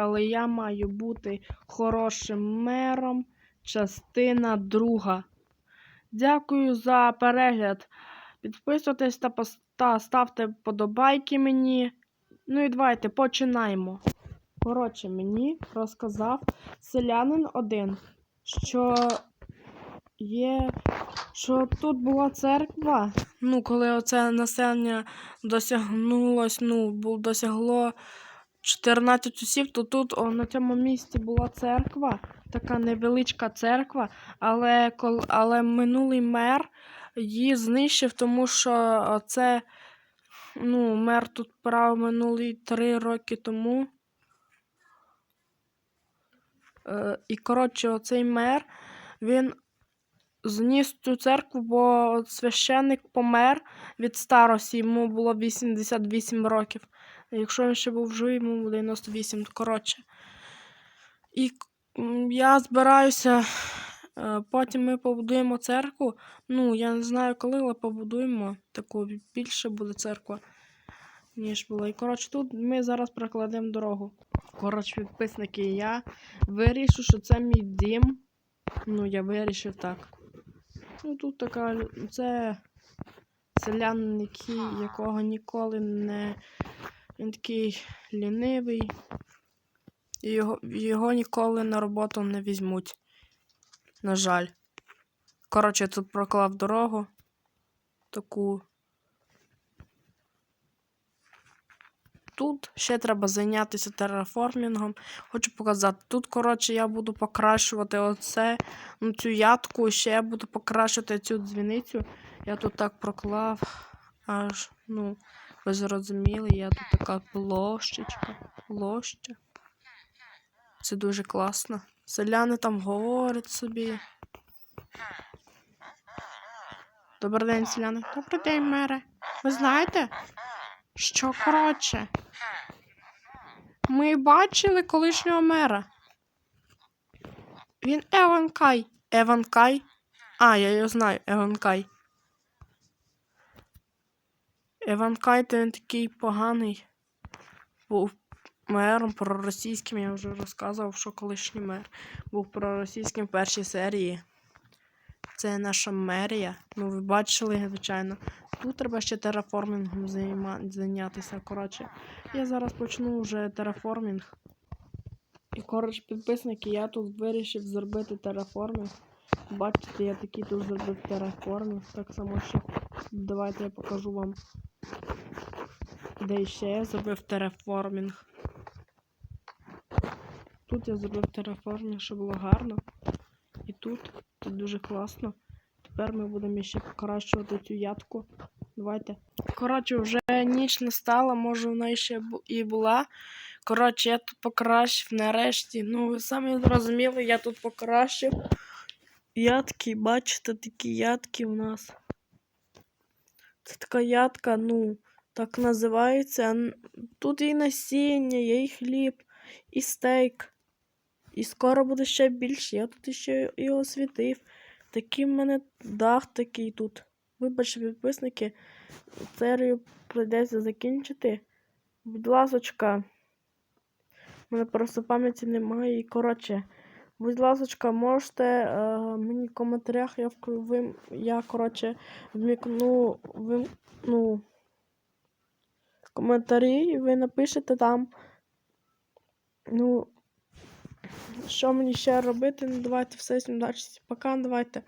але я маю бути хорошим мером. Частина друга. Дякую за перегляд. Підписуйтесь та, та ставте вподобайки мені. Ну і давайте починаємо. Коротше, мені розказав селянин один, що є, що тут була церква. Ну, коли оце населення досягнулось, ну, досягло 14 осіб, то тут о, на цьому місці була церква, така невеличка церква, але, але минулий мер її знищив, тому що це ну, мер тут прав минулі три роки тому. Е, і, коротше, оцей мер, він зніс цю церкву, бо священник помер від старості, йому було 88 років. Якщо він ще був живий, йому було 98, коротше. І я збираюся. е, Потім ми побудуємо церкву. Ну, я не знаю коли, але побудуємо. Таку більше буде церква, ніж була. І коротше, тут ми зараз прокладемо дорогу. Коротше, підписники, я вирішив, що це мій дім. Ну, я вирішив так. Ну, тут така. Це який, якого ніколи не. Він такий лінивий. Його, його ніколи на роботу не візьмуть. На жаль. Коротше, я тут проклав дорогу. Таку. Тут ще треба зайнятися тераформінгом. Хочу показати. Тут, коротше, я буду покращувати оце, ну, цю ядку, і ще я буду покращувати цю дзвіницю. Я тут так проклав. Аж, ну, ви зрозуміли, я тут така площечка. Площа. Це дуже класно. Селяни там говорять собі. Добрий день, селяни. Добрий день, мере. Ви знаєте, що коротше? Ми бачили колишнього мера. Він Еван Кай. Еван Кай? А, я його знаю, Еван Кай. Еван Кай, то він такий поганий. Був мером проросійським, я вже розказував, що колишній мер був проросійським в першій серії. Це наша мерія. Ну, ви бачили, звичайно. Тут треба ще тераформінгом займа... зайнятися. Коротше, я зараз почну вже тераформінг. І, коротше, підписники, я тут вирішив зробити тераформінг. Бачите, я такий тут зробив тераформінг. Так само ще. Давайте я покажу вам. Де ще я зробив тераформінг. Тут я зробив тераформінг, щоб було гарно. І тут, тут дуже класно. Тепер ми будемо ще покращувати цю ядку. Давайте. Коротше, вже ніч не стала, може вона ще і була. Коротше, я тут покращив нарешті. Ну, ви самі зрозуміли, я тут покращив. Ядки, бачите, такі ядки у нас. Це така ядка, ну, так називається. Тут і насіння, є і хліб, і стейк. І скоро буде ще більше. Я тут ще і освітив. Такий в мене дах такий тут. Вибачте, підписники, серію прийдеться закінчити. Будь ласочка. У мене просто пам'яті немає. І коротше, будь ласка, можете е, мені в коментарях я вк- вим, я, коротше, вмікну вим, ну, коментарі, і ви напишете там. Ну, що мені ще робити? Ну, давайте все, всім далі. пока, давайте.